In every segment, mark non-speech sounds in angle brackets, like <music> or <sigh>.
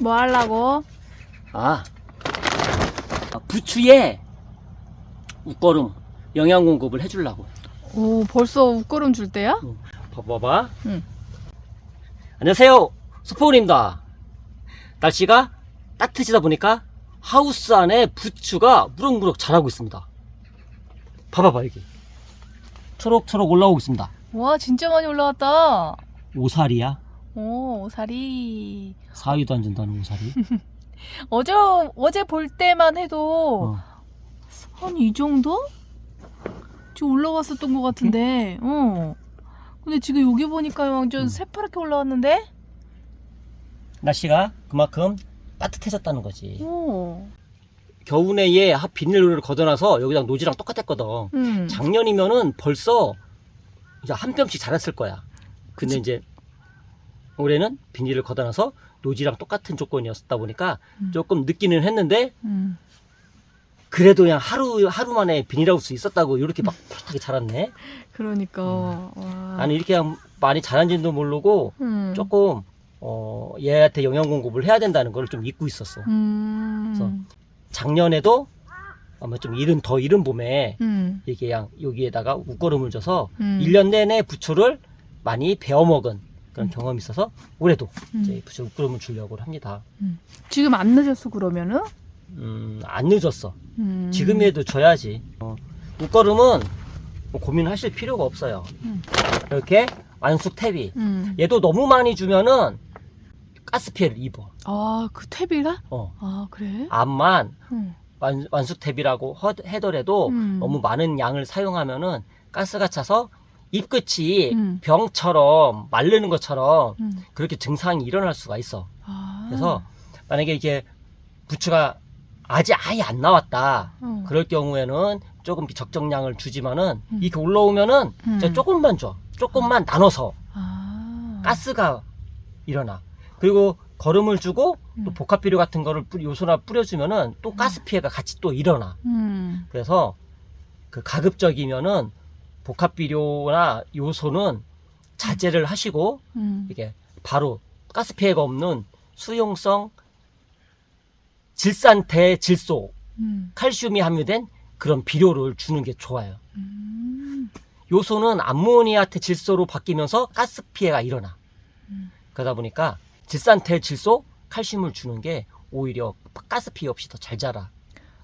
뭐 하려고? 아, 아, 부추에 웃거름 영양 공급을 해주려고. 오, 벌써 웃거름 줄 때야? 봐봐봐. 응. 안녕하세요. 소포울입니다. 날씨가 따뜻해지다 보니까 하우스 안에 부추가 무럭무럭 자라고 있습니다. 봐봐봐, 여기. 초록초록 올라오고 있습니다. 와, 진짜 많이 올라왔다. 오사리야. 오, 오사리. 사위도 안 준다는 오사리. <laughs> 어제, 어제 볼 때만 해도 어. 한이 정도? 지금 올라왔었던 것 같은데, 어. 근데 지금 여기 보니까 완전 음. 새파랗게 올라왔는데? 날씨가 그만큼 따뜻해졌다는 거지. 오. 겨우내에 하- 비닐을 걷어놔서 여기다 노지랑 똑같았거든. 음. 작년이면은 벌써 이제 한 뼘씩 자랐을 거야. 근데 이제 올해는 비닐을 걷어놔서 노지랑 똑같은 조건이었다 보니까 음. 조금 늦기는 했는데 음. 그래도 그냥 하루 하루 만에 비닐하우스 있었다고 이렇게 막 <laughs> 푸릇하게 자랐네. 그러니까. 와. 음. 나는 이렇게 많이 자란지도 모르고 음. 조금 어 얘한테 영양 공급을 해야 된다는 걸 좀 잊고 있었어. 음. 작년에도 아마 좀 이른 더 이른 봄에 음. 이게 그냥 여기에다가 웃거름을 줘서 음. 1년 내내 부추를 많이 베어 먹은 그런 경험이 있어서 올해도 음. 이제 부추 웃거름을 주려고 합니다. 지금 안 늦었어, 그러면은? 음, 안 늦었어. 음. 지금이라도 줘야지. 어, 웃거름은 뭐 고민하실 필요가 없어요. 음. 이렇게 완숙 탭이. 음. 얘도 너무 많이 주면은 가스 피해를 입어. 아, 그 탭이가? 어. 아, 그래? 암만 응. 완, 완숙 탭이라고 허- 해더라도 음. 너무 많은 양을 사용하면은 가스가 차서 입 끝이 음. 병처럼 마르는 것처럼 음. 그렇게 증상이 일어날 수가 있어. 아. 그래서 만약에 이게 부추가 아직 아예 안 나왔다. 어. 그럴 경우에는 조금 적정량을 주지만은 음. 이렇게 올라오면은 음. 조금만 줘. 조금만 나눠서 아. 가스가 일어나. 그리고 거름을 주고 또 음. 복합 비료 같은 거를 뿌리- 요소나 뿌려주면은 또 가스 피해가 같이 또 일어나. 음. 그래서 그 가급적이면은 복합 비료나 요소는 자제를 하시고 음. 이게 바로 가스 피해가 없는 수용성 질산 대질소 음. 칼슘이 함유된 그런 비료를 주는 게 좋아요. 음. 요소는 암모니아태 질소로 바뀌면서 가스 피해가 일어나. 음. 그러다 보니까 질산태 질소 칼슘을 주는 게 오히려 가스 피해 없이 더 잘 자라.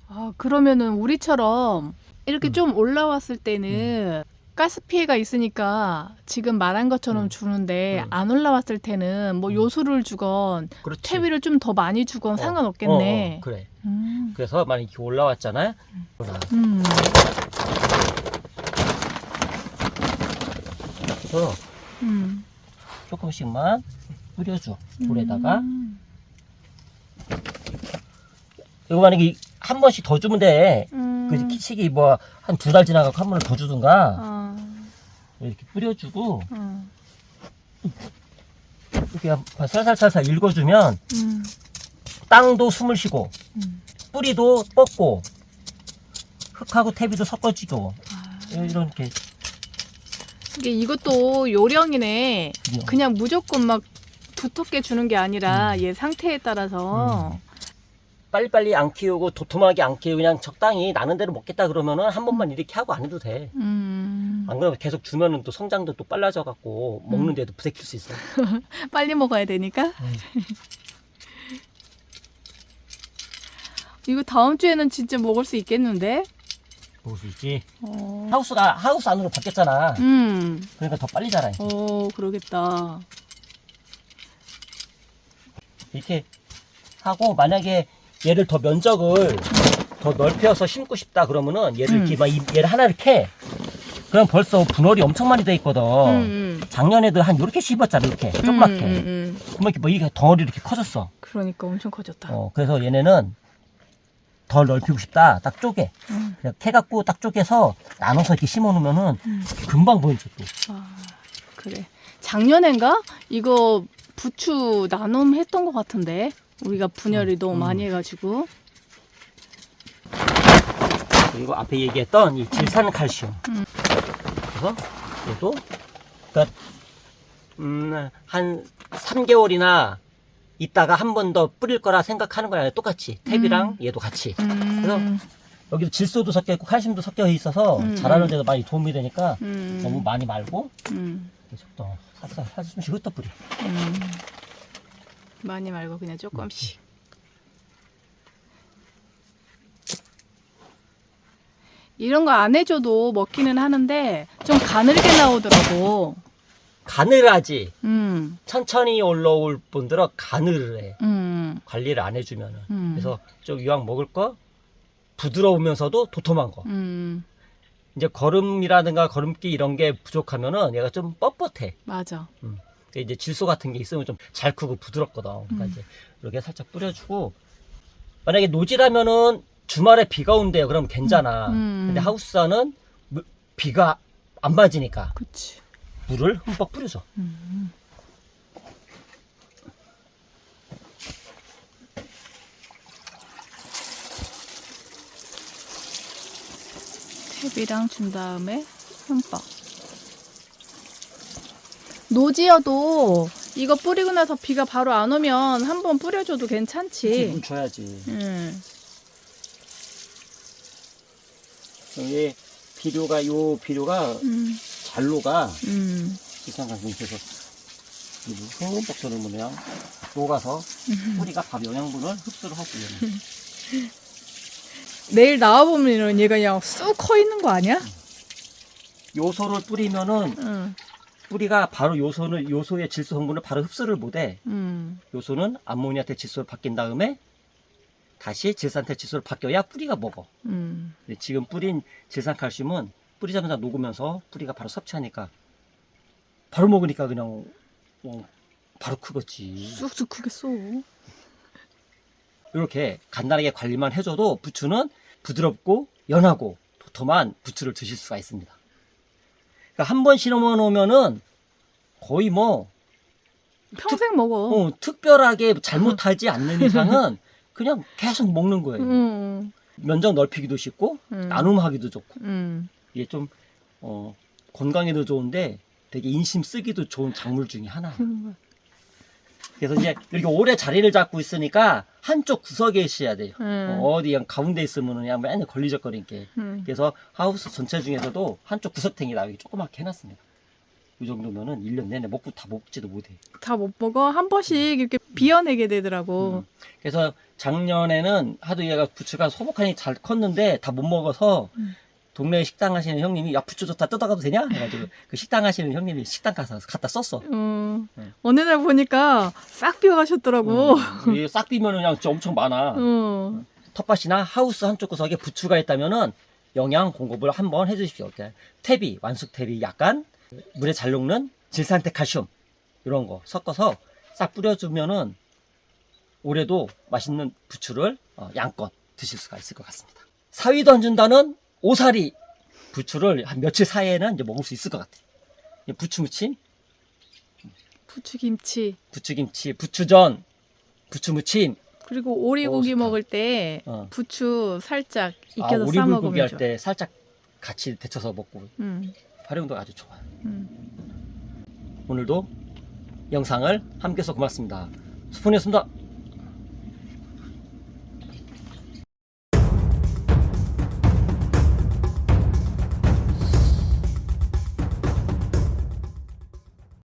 아, 그러면은 우리처럼 이렇게 음. 좀 올라왔을 때는 가스 피해가 있으니까 지금 말한 것처럼 음. 주는데 음. 안 올라왔을 때는 뭐 음. 요소를 주건 그렇지. 퇴비를 좀 더 많이 주건 어, 상관없겠네. 어, 어, 그래. 음. 그래서 만약 이렇게 올라왔잖아요. 음. 그래서 음. 조금씩만 뿌려줘. 물에다가. 음. 이거 만약에 한 번씩 더 주면 돼. 음. 그 시기 뭐 한 두 달 지나가고 한 번을 더 주든가 아. 이렇게 뿌려주고 어. 이렇게 살살살살 읽어주면 음. 땅도 숨을 쉬고 음. 뿌리도 뻗고 흙하고 태비도 섞어지고 아. 이렇게 이게 이것도 요령이네. 그냥 그냥 무조건 막 두텁게 주는 게 아니라 얘 상태에 따라서 빨리빨리 안 키우고 도톰하게 안 키우고 그냥 적당히 나는 대로 먹겠다 그러면은 한 번만 이렇게 하고 안 해도 돼. 음, 안 그러면 계속 주면은 또 성장도 또 빨라져 갖고 먹는데도 부색킬 수 있어. <laughs> 빨리 먹어야 되니까. 이거 다음 주에는 진짜 먹을 수 있겠는데? 먹을 수 있지. 어. 하우스가 하우스 안으로 바뀌었잖아. 음, 그러니까 더 빨리 자라. 어, 그러겠다. 이렇게 하고 만약에 얘를 더 면적을 더 넓혀서 심고 싶다 그러면은 얘를 음. 이렇게 막 이- 얘를 하나를 캐. 그럼 벌써 분월이 엄청 많이 돼 있거든. 음, 음. 작년에도 한 이렇게 씹었잖아 이렇게 조그맣게. 음, 음, 음. 그러면 이렇게 뭐 이게 덩어리 이렇게 커졌어. 그러니까 엄청 커졌다. 어, 그래서 얘네는 더 넓히고 싶다. 딱 쪼개. 음. 그냥 캐갖고 딱 쪼개서 나눠서 이렇게 심어 놓으면은 음. 금방 보이죠 또. 아, 그래. 작년엔가? 이거 부추 나눔 했던 것 같은데. 우리가 분열이 너무 음. 많이 해가지고. 그리고 앞에 얘기했던 이 질산 칼슘. 음. 그래서 얘도 그러니까 음, 한 3개월이나 이따가 한 번 더 뿌릴 거라 생각하는 거야. 똑같이 탭이랑 얘도 같이. 음. 여기도 질소도 섞여 있고 칼슘도 섞여 있어서 음, 자라는 음. 데도 많이 도움이 되니까 음. 너무 많이 말고 음. 또 살살 살짝씩 흩어 뿌려. 음. 많이 말고 그냥 조금씩. 이런 거 안 해줘도 먹기는 하는데 좀 가늘게 나오더라고. 가늘하지. 음, 천천히 올라올 분들은 가늘해. 음, 관리를 안 해주면은. 음. 그래서 좀 이왕 먹을 거 부드러우면서도 도톰한 거. 음, 이제 걸음이라든가 걸음기 이런 게 부족하면은 얘가 좀 뻣뻣해. 맞아. 근데 이제 질소 같은 게 있으면 좀 잘 크고 부드럽거든. 그러니까 음. 이제 이렇게 살짝 뿌려주고 만약에 노지라면은 주말에 비가 온대요. 그럼 괜찮아. 음. 근데 하우스는 무- 비가 안 맞으니까 그치. 물을 흠뻑 뿌려줘. 음. 탭이랑 준 다음에 흠뻑. 노지여도 이거 뿌리고 나서 비가 바로 안 오면 한 번 뿌려줘도 괜찮지. 물 줘야지. 음. 여기 비료가 요 비료가 음. 잔로가 음. 비싼 가격에서 흠뻑 줘놓으면 녹아서 뿌리가 바로 영양분을 흡수를 하고 얘는. <laughs> 내일 나와보면 얘가 그냥 쑥 커 있는 거 아니야? 요소를 뿌리면은 응. 뿌리가 바로 요소는 요소의 질소 성분을 바로 흡수를 못해. 음. 요소는 암모니아태 질소로 바뀐 다음에 다시 질산태 질소로 바뀌어야 뿌리가 먹어. 음. 근데 지금 뿌린 질산 칼슘은 뿌리 자마자 녹으면서 뿌리가 바로 섭취하니까 바로 먹으니까 그냥 어, 바로 크겠지. 쑥쑥 크겠어. 이렇게 간단하게 관리만 해줘도 부추는 부드럽고 연하고 도톰한 부추를 드실 수가 있습니다. 그러니까 한번 심어 놓으면은 거의 뭐 평생 먹어. 어, 특별하게 잘못하지 않는 이상은 <laughs> 그냥 계속 먹는 거예요. 음. 면적 넓히기도 쉽고 음. 나눔하기도 좋고 음. 이게 좀 어, 건강에도 좋은데 되게 인심 쓰기도 좋은 작물 중에 하나. 음. 그래서 이제 이렇게 오래 자리를 잡고 있으니까 한쪽 구석에 있어야 돼요. 음. 어, 그냥 가운데 있으면 그냥 맨날 걸리적거리게. 음. 그래서 하우스 전체 중에서도 한쪽 구석탱이 나오게 조그맣게 해놨습니다. 이 정도면은 1년 내내 먹고 다 먹지도 못해. 다 못 먹어. 한 번씩 이렇게 비워내게 되더라고. 음. 그래서 작년에는 하도 얘가 부추가 소복하니 잘 컸는데 다 못 먹어서 음. 동네 식당 하시는 형님이 야 부추 좋다 뜯어가도 되냐? 해가지고 그 식당 하시는 형님이 식당 가서 갖다 썼어. 음. 음. 어느 날 보니까 싹 비워가셨더라고. 음, 이게 싹 비면은 그냥 진짜 엄청 많아. <laughs> 음. 텃밭이나 하우스 한쪽 구석에 부추가 있다면은 영양 공급을 한번 해주십시오. 이렇게 퇴비, 완숙 퇴비 약간 물에 잘 녹는 질산태 칼슘 이런 거 섞어서 싹 뿌려주면은 올해도 맛있는 부추를 어, 양껏 드실 수가 있을 것 같습니다. 사위도 안 준다는 오사리 부추를 한 며칠 사이에는 이제 먹을 수 있을 것 같아요. 이 부추 무침, 부추김치. 부추김치, 부추전, 부추 무침, 그리고 오리고기 오. 먹을 때 어. 부추 살짝 아, 익혀서 싸 오리불고기 먹으면 할 좋아. 때 살짝 같이 데쳐서 먹고 음. 활용도가 아주 좋아요. 음. 오늘도 영상을 함께 해서 고맙습니다. 수폰이었습니다.